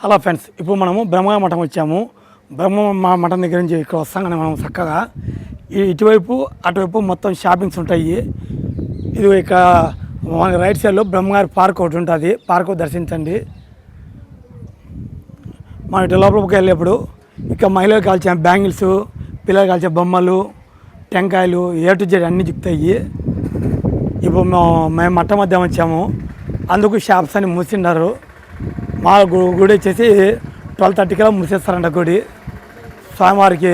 Hello friends ఇప్పుడు మనము బ్రహ్మ మఠం వచ్చాము. బ్రహ్మ మా మఠం దగ్గర నుంచి ఇక్కడ వస్తాం మనం చక్కగా. ఇటువైపు అటువైపు మొత్తం షాపింగ్స్ ఉంటాయి. ఇది ఇక మన రైట్ సైడ్లో బ్రహ్మగారి పార్క్ ఒకటి ఉంటుంది. పార్క్ దర్శించండి. మనం ఇటు లోపలికి వెళ్ళేప్పుడు ఇక మహిళలు కాల్చే బ్యాంగిల్స్ పిల్లలు కాల్చే బొమ్మలు టెంకాయలు ఏ టు జెడ్ అన్నీ చిక్కుతాయి. ఇప్పుడు మేము మేము మట్ట మధ్య వచ్చాము. అందుకు షాప్స్ అని మూసిండారు. మా గు- గుడి వచ్చేసి ట్వెల్వ్ థర్టీకి మూసేస్తారంట గుడి. స్వామివారికి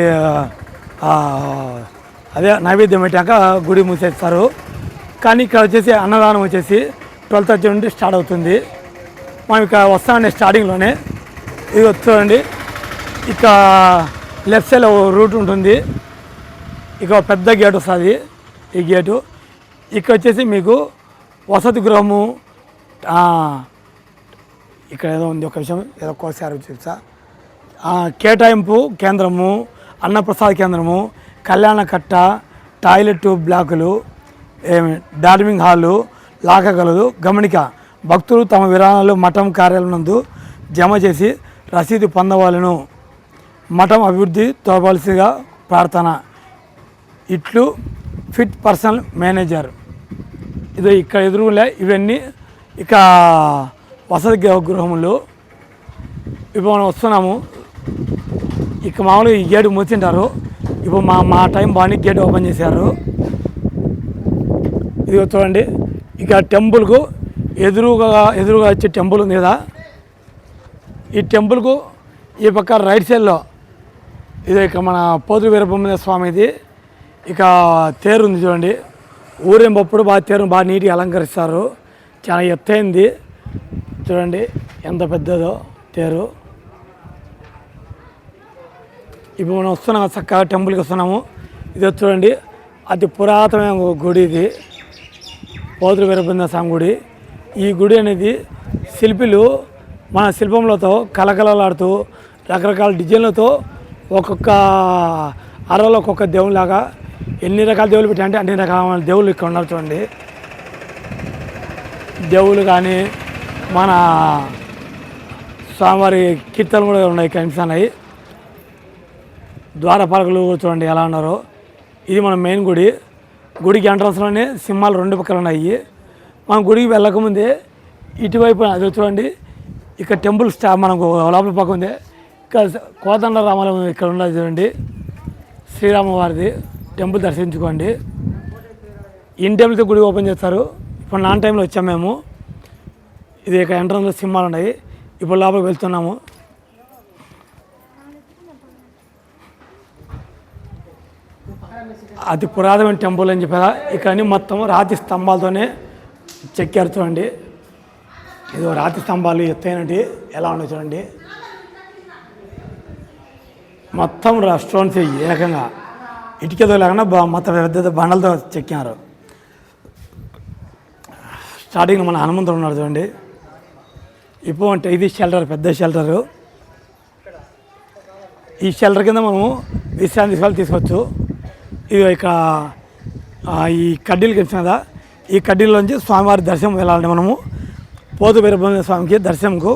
అదే నైవేద్యం పెట్టాక గుడి మూసేస్తారు. కానీ ఇక్కడ వచ్చేసి అన్నదానం వచ్చేసి ట్వెల్వ్ థర్టీ నుండి స్టార్ట్ అవుతుంది. మనం ఇక్కడ వస్తామండి స్టార్టింగ్లోనే. ఇది వచ్చండి ఇక లెఫ్ట్ సైడ్ రూట్ ఉంటుంది. ఇక పెద్ద గేట్ వస్తుంది. ఈ గేటు. ఇక్కడ వచ్చేసి మీకు వసతి గృహము ఇక్కడ ఏదో ఉంది ఒక విషయం ఏదో కోసారు తెలుసా కేటాయింపు కేంద్రము అన్నప్రసాద్ కేంద్రము కళ్యాణ కట్ట టాయిలెట్ బ్లాకులు ఏమి డార్మింగ్ హాలు లాకగలదు గమనిక భక్తులు తమ విరాణాలు మఠం కార్యాలయం నందు జమ చేసి రసీదు పొందవాలను. మఠం అభివృద్ధి తోపాల్సిగా ప్రార్థన. ఇట్లు ఫిట్ పర్సనల్ మేనేజర్. ఇది ఇక్కడ ఎదురులే ఇవన్నీ ఇక వసతి గృహంలో ఇప్పుడు మనం వస్తున్నాము. ఇక మామూలుగా ఈ గేటు మూసింటారు. ఇప్పుడు మా మా టైం బాగా గేట్ ఓపెన్ చేశారు. ఇది చూడండి. ఇక టెంపుల్కు ఎదురుగా ఎదురుగా వచ్చే టెంపుల్ ఉంది కదా. ఈ టెంపుల్కు ఈ పక్క రైట్ సైడ్లో ఇది ఇక మన పోతు వీరబ్రహ్మణ్య స్వామిది. ఇక తేరు ఉంది చూడండి. ఊరేంపప్పుడు బాగా తేరును బాగా నీట్గా అలంకరిస్తారు. చాలా ఎత్తైంది. చూడండి ఎంత పెద్దదో తేరు. ఇప్పుడు మనం వస్తున్నాం చక్కగా టెంపుల్కి వస్తున్నాము. ఇది చూడండి అతి పురాతనమైన ఒక గుడి ఇది. పోతులు వీరబ్రహ్మణ్య స్వామి గుడి. ఈ గుడి అనేది శిల్పులు మన శిల్పములతో కలకలలాడుతూ రకరకాల డిజైన్లతో ఒక్కొక్క అరలో ఒక్కొక్క దేవునిలాగా ఎన్ని రకాల దేవుళ్ళు పెట్టాయంటే అన్ని రకాల దేవుళ్ళు ఇక్కడ ఉన్నారు చూడండి. దేవుళ్ళు కానీ మన స్వామివారి కీర్తనలు కూడా ఉన్నాయి కనిపిస్తున్నాయి ద్వారపాలకులు చూడండి ఎలా ఉన్నారో. ఇది మన మెయిన్ గుడి. గుడికి ఎంట్రన్స్లోనే సింహాలు రెండు పక్కల ఉన్నాయి. మనం గుడికి వెళ్ళకముందే ఇటువైపు అది చూడండి. ఇక్కడ టెంపుల్ స్టా మనకు లోపల పక్క ఉంది. ఇక్కడ కోదండ రామాలయం ఇక్కడ ఉన్నది చూడండి. శ్రీరామవారిది టెంపుల్ దర్శించుకోండి. ఇన్ టైంతో గుడి ఓపెన్ చేస్తారు. ఇప్పుడు నాన్ టైంలో వచ్చాము మేము. ఇది ఇక ఎంట్రన్స్లో సింహాలు ఉన్నాయి. ఇప్పుడు లోపలికి వెళ్తున్నాము. అతి పురాతనమైన టెంపుల్ అని చెప్పారా ఇక్కడ మొత్తం రాతి స్తంభాలతోనే చెక్కారు చూడండి. ఇది రాతి స్తంభాలు ఎత్తైనటి ఎలా ఉన్నాయి చూడండి. మొత్తం రా- ఏకంగా. ఇటుకతో లేకుండా మొత్తం పెద్ద బండలతో చెక్కారు. స్టార్టింగ్ మన హనుమంతుడు ఉన్నాడు చూడండి. ఇప్పుడు అంటే ఇది షెల్టర్ పెద్ద షెల్టరు ఈ షెల్టర్ కింద మనము విశ్రాంతి తీసుకోవాలి తీసుకోవచ్చు. ఇది ఇక ఈ కడ్డీలు కలిసిన కదా ఈ కడ్డీల్లోంచి స్వామివారి దర్శనం వెళ్ళాలండి మనము. పోతు వీరభద్ర స్వామికి దర్శనంకు.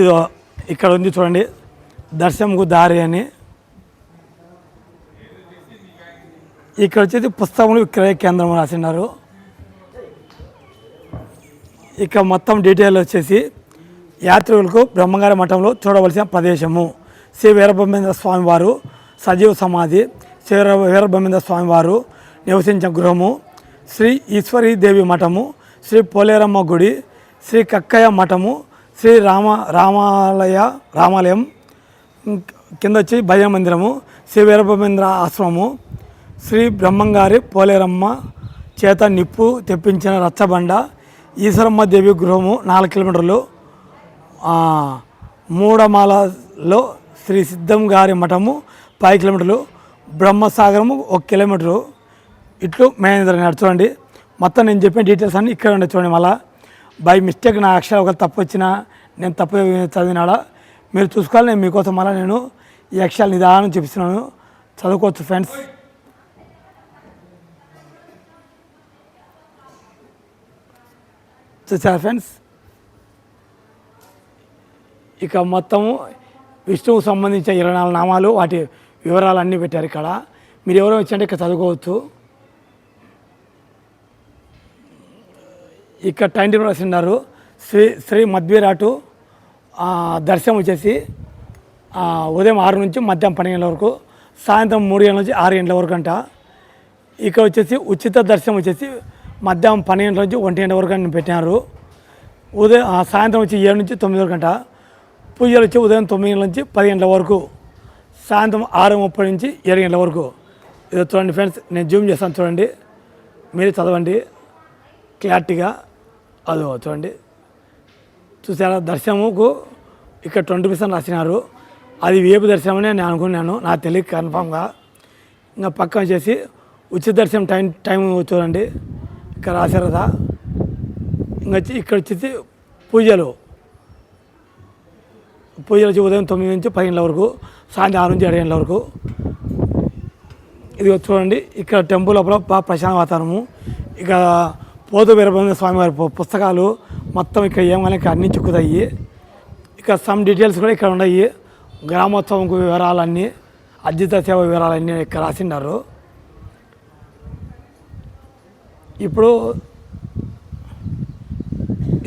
ఇది ఇక్కడ ఉంది చూడండి. దర్శనంకు దారి అని. ఇక్కడ వచ్చేసి పుస్తకములు విక్రయ కేంద్రం రాసినారు. ఇక మొత్తం డీటెయిల్ వచ్చేసి యాత్రికులకు బ్రహ్మంగారి మఠంలో చూడవలసిన ప్రదేశము. శ్రీ వీరబ్రహ్మేంద్ర స్వామివారు సజీవ సమాధి శ్రీ వీరబ్రహ్మేంద్ర స్వామివారు నివసించిన గృహము. శ్రీ ఈశ్వరీదేవి మఠము శ్రీ పోలేరమ్మ గుడి శ్రీ కక్కయ్య మఠము శ్రీ రామ రామాలయ రామాలయం కింద వచ్చి భయ మందిరము శ్రీ వీరబ్రహ్మేంద్ర ఆశ్రమము శ్రీ బ్రహ్మంగారి పోలేరమ్మ చేత నిప్పు తెప్పించిన రచ్చబండ ఈశ్వరమ్మ దేవి గృహము నాలుగు కిలోమీటర్లు మూడమాలలో శ్రీ సిద్ధం గారి మఠము పది కిలోమీటర్లు బ్రహ్మసాగరము ఒక కిలోమీటరు. ఇట్లు మేనేజర్ గారు చూడండి. మొత్తం నేను చెప్పిన డీటెయిల్స్ అన్నీ ఇక్కడ ఉండే చూడండి బై మిస్టేక్ నా అక్షరాలు ఒక తప్పు వచ్చినా నేను తప్పు చదివినాడా? మీరు చూసుకోవాలి నేను మీకోసం మళ్ళీ నేను ఈ అక్షరాలు నిదానం చూపిస్తున్నాను. చదువుకోవచ్చు ఫ్రెండ్స్ చూసారా ఫ్రెండ్స్ ఇక మొత్తము విష్ణువుకు సంబంధించిన ఇరవై నాలుగు నామాలు వాటి వివరాలు అన్నీ పెట్టారు ఇక్కడ. మీరు ఎవరో వచ్చంటే ఇక్కడ చదువుకోవచ్చు. ఇక్కడ టైం టేబుల్ రాసిన్నారు శ్రీ శ్రీ మధ్వీరాటు దర్శనం వచ్చేసి ఉదయం ఆరు నుంచి మధ్యాహ్నం పన్నెండు వరకు సాయంత్రం మూడు గంటల నుంచి ఆరు గంటల వరకు అంట. ఇక్కడ వచ్చేసి ఉచిత దర్శనం వచ్చేసి మధ్యాహ్నం పన్నెండు నుంచి ఒంటి గంట వరకు అని పెట్టినారు. ఉదయం ఆ, సాయంత్రం వచ్చి ఏడు నుంచి తొమ్మిది వరకు అంట. పూజలు వచ్చి ఉదయం తొమ్మిది గంటల నుంచి పది గంటల వరకు సాయంత్రం ఆరు ముప్పై నుంచి ఏడు గంటల వరకు. ఇది చూడండి ఫ్రెండ్స్ నేను జూమ్ చేస్తాను చూడండి. మీరు చదవండి. క్లారిటీగా అదో చూడండి. చూసారా దర్శనముకు ఇక్కడ ట్వంటీ పర్సెంట్ రాసినారు. అది వేపు దర్శనం నేను అనుకున్నాను. నాకు తెలియదు కన్ఫామ్గా. ఇంకా పక్కన వచ్చేసి ఉచిత దర్శనం టైం టైం చూడండి. ఇక్కడ రాశారు కదా. ఇంకా వచ్చి ఇక్కడ వచ్చేసి పూజలు. పొయ్యి వచ్చి ఉదయం తొమ్మిది నుంచి పది గంటల వరకు సాయంత్రం ఆరు నుంచి ఏడు గంటల వరకు. ఇది చూడండి ఇక్కడ టెంపుల్ లోపల బాగా ప్రశాంత వాతావరణము. ఇక పోతు వీరభద్ర స్వామివారి పుస్తకాలు మొత్తం ఇక్కడ ఏమైనా ఇక్కడ అన్ని చిక్కుతాయి. ఇక్కడ సమ్ డీటెయిల్స్ కూడా ఇక్కడ ఉన్నాయి. గ్రామోత్సవం వివరాలన్నీ అద్జిత సేవ వివరాలన్నీ ఇక్కడ రాసిన్నారు ఇప్పుడు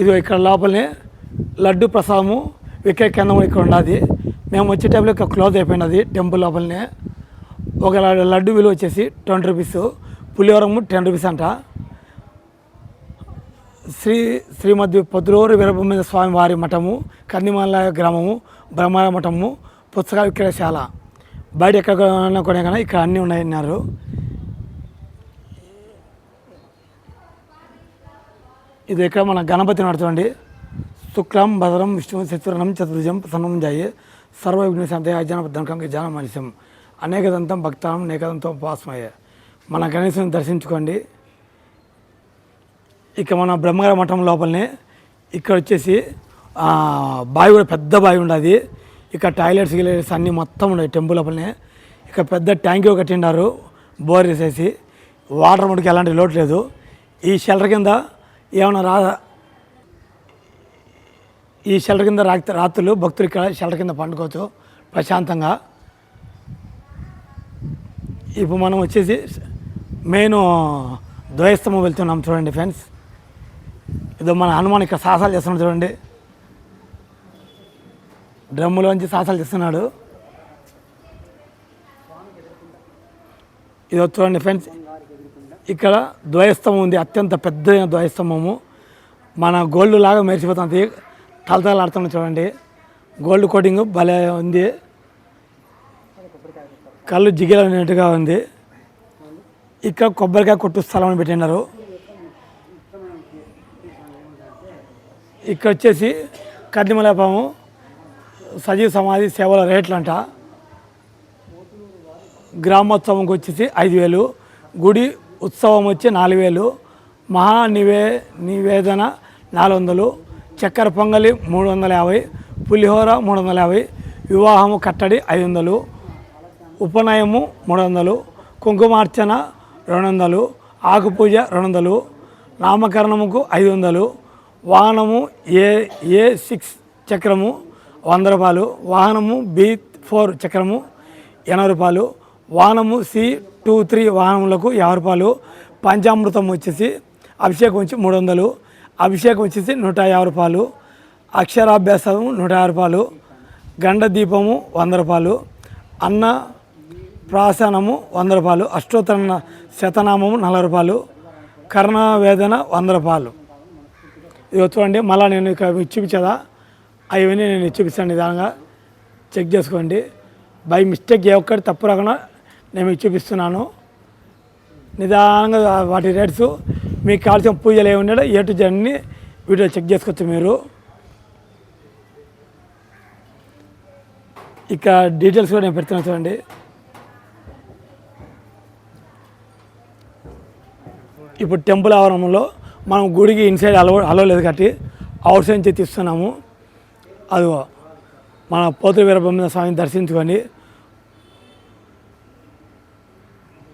ఇది ఇక్కడ లోపలనే లడ్డు ప్రసాదము విక్రయ కేంద్రం ఇక్కడ ఉన్నది మేము వచ్చే టైంలో ఇక్కడ క్లోజ్ అయిపోయినది టెంపుల్ లోపలనే. ఒక లడ్డు విలువ వచ్చేసి ట్వంటీ రూపీస్ పులిహోరము టెన్ రూపీస్ అంట. శ్రీ శ్రీమతి పొద్దులూరు వీరబ్రహ్మేంద్ర స్వామి వారి మఠము కందిమల్ల గ్రామము బ్రహ్మాల మఠము పుస్తక విక్రయశాల. బయట ఎక్కడ కొనే కానీ ఇక్కడ అన్నీ ఉన్నాయన్నారు. ఇది ఇక్కడ మన గణపతి నడుతుంది. శుక్లం భద్రం విష్ణు చతుర్ణం చతుర్జం ప్రసన్నం జాయి సర్వ విఘ్న శాంతయాజనబద్ధం జాన మనిషం. అనేకదంతం భక్తానం అనేకదంతం ఉపాసమయ్యే మన గణేశుని దర్శించుకోండి. ఇక మన బ్రహ్మగారి మఠం లోపలనే ఇక్కడ వచ్చేసి బావి కూడా పెద్ద బావి ఉండదు. ఇక్కడ టాయిలెట్స్ గిలెట్స్ అన్నీ మొత్తం ఉన్నాయి టెంపుల్ లోపలనే. ఇక పెద్ద ట్యాంక్ కట్టిండారు బోర్ వేసేసి. వాటర్ ముడికి ఎలాంటి లోటు లేదు. ఈ షెల్టర్ కింద ఏమైనా రా ఈ షెల్టర్ కింద రాత్రి రాత్రులు భక్తులు ఇక్కడ షెల్టర్ కింద పండుకోవచ్చు ప్రశాంతంగా. ఇప్పుడు మనం వచ్చేసి మెయిన్ ద్వయస్తంభం వెళ్తున్నాం చూడండి ఫ్రెండ్స్. ఇదో మన హనుమాన్ ఇక్కడ సాహసాలు చేస్తున్నాడు చూడండి. డ్రమ్ములోంచి సాహసాలు చేస్తున్నాడు. ఇది చూడండి ఫ్రెండ్స్ ఇక్కడ ద్వయస్తంభం ఉంది అత్యంత పెద్దదైన ద్వయస్తంభము. మన గోల్డ్ లాగా మెరిసిపోతుంది. తలతలాడుతుంది చూడండి. గోల్డ్ కోటింగ్ భలే ఉంది. కళ్ళు జిగిలనేట్టుగా ఉంది. ఇక్కడ కొబ్బరికాయ కొట్టు స్థలం అని పెట్టినారు. ఇక్కడ వచ్చేసి కద్దిమలేపము సజీవ సమాధి సేవల రేట్లు అంట గ్రామోత్సవంకి వచ్చేసి ఐదు వేలు. గుడి ఉత్సవం వచ్చి నాలుగు వేలు. మహా నివే నివేదన నాలుగు వందలు. చక్కెర పొంగలి మూడు వందల యాభై పులిహోర మూడు వందల యాభై వివాహము కట్టడి ఐదు వందలు ఉపనయము మూడు వందలు కుంకుమార్చన రెండు వందలు ఆకుపూజ రెండు వందలు నామకరణముకు ఐదు వందలు వాహనము ఏ ఏ సిక్స్ చక్రము వంద రూపాయలు వాహనము బి ఫోర్ చక్రము ఎనభై రూపాయలు వాహనము సి టూ త్రీ వాహనములకు యాభై రూపాయలు పంచామృతం వచ్చేసి అభిషేకం వచ్చి మూడు వందలు అభిషేకం వచ్చేసి నూట యాభై రూపాయలు అక్షరాభ్యాసము నూట యాభై రూపాయలు గండ దీపము వంద రూపాయలు అన్న ప్రాసనము వంద రూపాయలు అష్టోత్తర శతనామము నలభై రూపాయలు కర్ణవేదన వంద రూపాయలు. ఇది చూడండి మళ్ళీ నేను ఇక చూపించదా? అవన్నీ నేను చూపిస్తాను నిదానంగా. చెక్ చేసుకోండి. బై మిస్టేక్ ఏ ఒక్కటి తప్పు రాకుండా నేను మీకు చూపిస్తున్నాను. నిదానంగా వాటి రేట్స్ మీకు కావాల్సిన పూజలు ఏమి ఉన్నాయో ఏ టు జెడ్ని వీడియో చెక్ చేసుకోవచ్చు మీరు. ఇక డీటెయిల్స్ కూడా నేను పెడుతున్నాను చూడండి. ఇప్పుడు టెంపుల్ ఆవరణంలో మనం గుడికి ఇన్సైడ్ అలవ అలవలేదు కాబట్టి అవుట్ సైడ్ నుంచి తీస్తున్నాము. అదిగో మన పోతుల వీరబ్రహ్మ స్వామిని దర్శించుకొని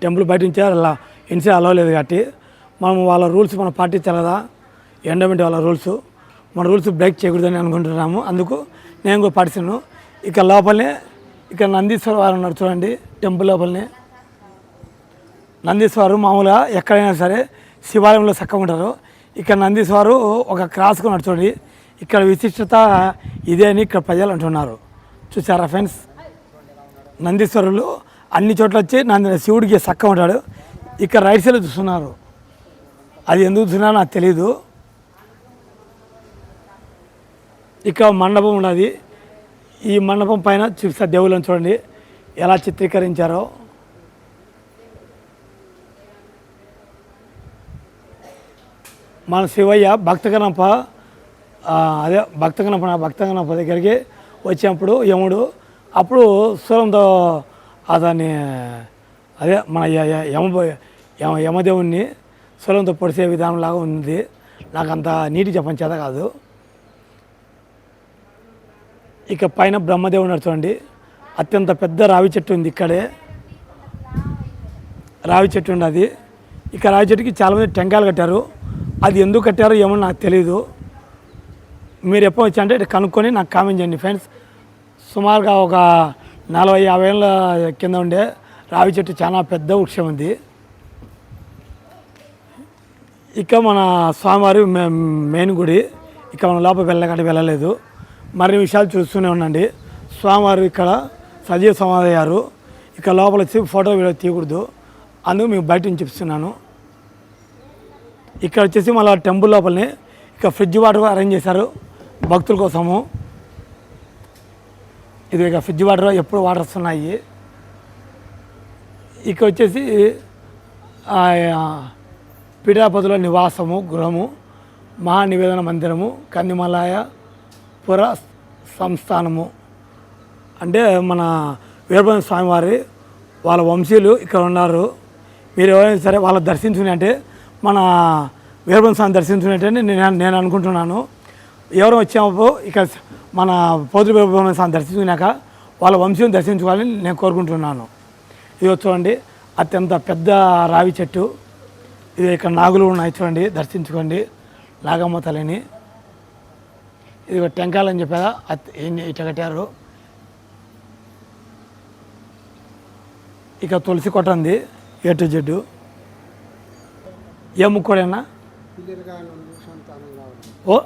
టెంపుల్ బయట నుంచి అలా ఇన్సైడ్ అలవలేదు కాబట్టి మనం వాళ్ళ రూల్స్ మనం పాటించాలదా ఎండోమెంట్ వాళ్ళ రూల్స్. మన రూల్స్ బ్రేక్ చేయకూడదని అనుకుంటున్నాము. అందుకు నేను కూడా పాటిస్తాను ఇక లోపలనే ఇక నందీశ్వర వారు ఉన్నారు చూడండి టెంపుల్ లోపలనే. నందీశ్వరు మామూలుగా ఎక్కడైనా సరే శివాలయంలో చక్కగా ఉంటారు. ఇక్కడ నందీశ్వరు ఒక క్రాస్కు కొన్నాడు చూడండి. ఇక్కడ విశిష్టత ఇదే అని ఇక్కడ ప్రజలు అంటున్నారు. చూసారా ఫ్రెండ్స్? నందీశ్వరులు అన్ని చోట్ల వచ్చి నంది శివుడికి చక్కగా ఉంటాడు. ఇక్కడ రైట్ సైడ్ చూస్తున్నారు. అది ఎందుకు తిన్నా నాకు తెలీదు. ఇక్కడ మండపం ఉన్నది. ఈ మండపం పైన చూపిస్తా దేవుళ్ళని చూడండి. ఎలా చిత్రీకరించారో. మన శివయ్య భక్తగణప అదే భక్తగణప భక్తగణప దగ్గరికి వచ్చినప్పుడు యముడు అప్పుడు స్వరంతో అతన్ని అదే మన యమ యమ యమదేవుణ్ణి సొలంతో పొడిసే విధానం లాగా ఉంది. నాకు అంత నీటి చెప్పని చేత కాదు. ఇక పైన బ్రహ్మదేవుడు చూడండి. అత్యంత పెద్ద రావి చెట్టు ఉంది ఇక్కడే. రావి చెట్టు ఉంది అది. ఇక రావి చెట్టుకి చాలామంది టెంకాయలు కట్టారు. అది ఎందుకు కట్టారో ఏమో నాకు తెలియదు మీరు ఎప్పుడు వచ్చారంటే కనుక్కొని నాకు కామెంట్ చేయండి ఫ్రెండ్స్. సుమారుగా ఒక నలభై యాభై ఏళ్ళ కింద ఉండే రావి చెట్టు చాలా పెద్ద వృక్షం ఉంది. ఇక మన స్వామివారి మే- మెయిన్ గుడి. ఇక మన లోపల వెళ్ళకంటే వెళ్ళలేదు. మరిన్ని విషయాలు చూస్తూనే ఉండండి. స్వామివారు ఇక్కడ సజీవ సమాధయ్యారు ఇక్కడ ఇక లోపల వచ్చి ఫోటో వీడియో తీయకూడదు. అందుకు మీకు బయట నుంచి చెప్తున్నాను. ఇక్కడ వచ్చేసి మళ్ళీ టెంపుల్ లోపలనే ఇక ఫ్రిడ్జ్ వాటర్ అరేంజ్ చేశారు. భక్తుల కోసము. ఇది ఇక ఫ్రిడ్జ్ వాటర్ ఎప్పుడు వాటర్ వస్తున్నాయి. ఇక్కడ వచ్చేసి పీఠాపతిలో నివాసము గృహము మహానివేదన మందిరము కందిమలాయ పుర సంస్థానము. అంటే మన వీరభద్ర స్వామివారి వాళ్ళ వంశీయులు ఇక్కడ ఉన్నారు. మీరు ఎవరైనా సరే వాళ్ళ దర్శించుకుని అంటే మన వీరభద్ర స్వామి దర్శించుకునేటని నేను నేను అనుకుంటున్నాను. ఎవరు వచ్చామో ఇక్కడ మన పోతు వీరభద్ర స్వామి దర్శించుకున్నాక వాళ్ళ వంశీయుని దర్శించుకోవాలని నేను కోరుకుంటున్నాను. ఇది చూడండి అత్యంత పెద్ద రావి చెట్టు. ఇది ఇక్కడ నాగులు ఉన్నాయి చూడండి దర్శించుకోండి. నాగమ్మ తల్లిని. ఇది ఒక టెంకాయలు అని చెప్పారా. అత్- ఇట్లా కట్టారు? ఇక తులసి కొట్ట ఉంది ఏ టు జెడ్ ఏ ముక్కోడేనా ఓ?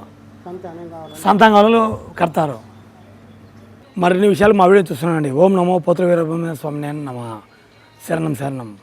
సంతాంగాలు కడతారు. మరిన్ని విషయాలు మా వీడియో చూస్తున్నానండి. ఓం నమో పోత్ర వీరభూమి స్వామి నమ. శరణం శరణం.